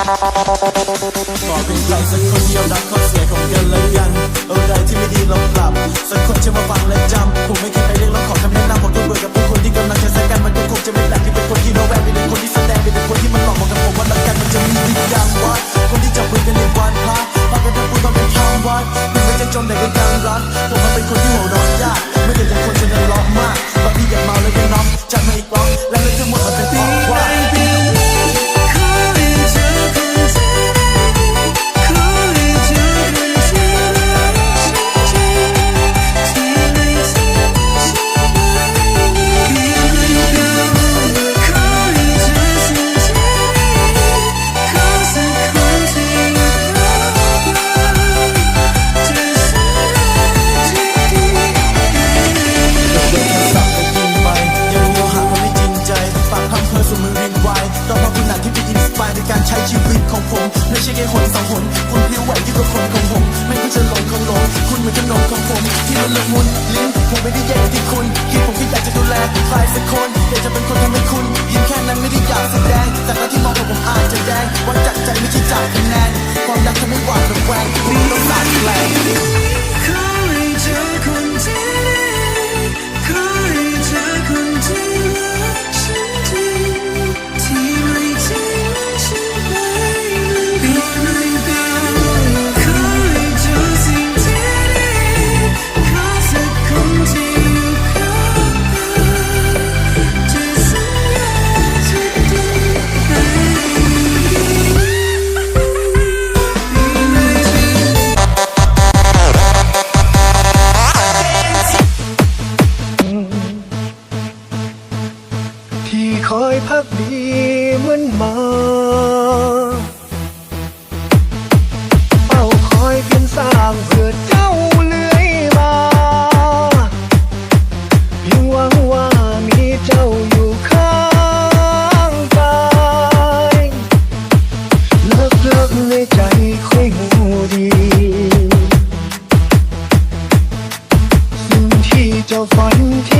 ขอเป็นใครสักคนเดียวรักข้อเสียของกันและกันอะไรที่ไม่ดีลองปรับ สักคนจะมาฟังและจำผมไม่คิดไปเรียกร้องขอคำแนะนำของตัวเบื่อกับผู้คนที่กำลังจะแซงกันมันก็คงจะไม่แปลกที่เป็นคนที่ระแวงเป็นคนที่แสดงเป็นคนที่มันหลอกบอกกับผมว่ารักกันมันจะมีวิญญาณวัดคนที่จับมือกันในวันพระพากันทำบุญมาเป็นคำวัดไม่ว่จะจมในกันกลางรัก นละมุนลิ้นผมไม่ได้แย่งที่คุณคิดผมก็อยากจะดูแลใครสักคนอยากจะเป็นคนทำให้คุณ ยิ้มแค่นั้นไม่ได้อยากแสดงจากหนที่มองผมผมอาจจะแดงวันจากใจไม่ใช่จากคะแนนความรักทำให้หวาดระแวงนี่ต้องสาดแรง พักดีเหมือนมาเป้าคอยเพียงสร้างเพื่อเจ้าเลื่อยมาเพียงหวังว่ามีเจ้าอยู่ข้างกายเลิกเลิกในใจค่อยหูดีสิ่งที่เจ้าฝันที่